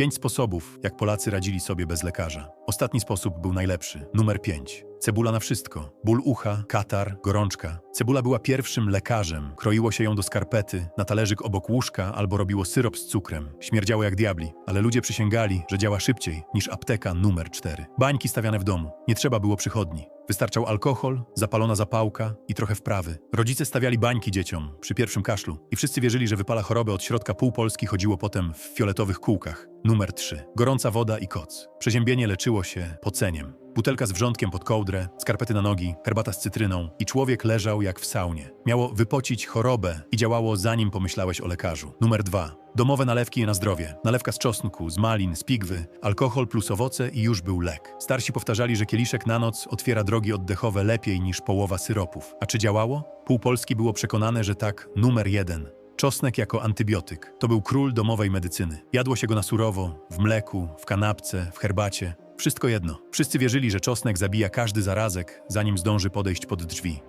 Pięć sposobów, jak Polacy radzili sobie bez lekarza. Ostatni sposób był najlepszy. Numer pięć. Cebula na wszystko. Ból ucha, katar, gorączka. Cebula była pierwszym lekarzem. Kroiło się ją do skarpety, na talerzyk obok łóżka albo robiło syrop z cukrem. Śmierdziało jak diabli, ale ludzie przysięgali, że działa szybciej niż apteka numer 4. Bańki stawiane w domu. Nie trzeba było przychodni. Wystarczał alkohol, zapalona zapałka i trochę wprawy. Rodzice stawiali bańki dzieciom przy pierwszym kaszlu i wszyscy wierzyli, że wypala chorobę od środka pół Polski chodziło potem w fioletowych kółkach. Numer 3. Gorąca woda i koc. Przeziębienie leczyło się poceniem. Butelka z wrzątkiem pod kołdrę, skarpety na nogi, herbata z cytryną i człowiek leżał jak w saunie. Miało wypocić chorobę i działało zanim pomyślałeś o lekarzu. Numer 2. Domowe nalewki na zdrowie. Nalewka z czosnku, z malin, z pigwy, alkohol plus owoce i już był lek. Starsi powtarzali, że kieliszek na noc otwiera drogi oddechowe lepiej niż połowa syropów. A czy działało? Pół Polski było przekonane, że tak, numer jeden. Czosnek jako antybiotyk. To był król domowej medycyny. Jadło się go na surowo, w mleku, w kanapce, w herbacie. Wszystko jedno. Wszyscy wierzyli, że czosnek zabija każdy zarazek, zanim zdąży podejść pod drzwi.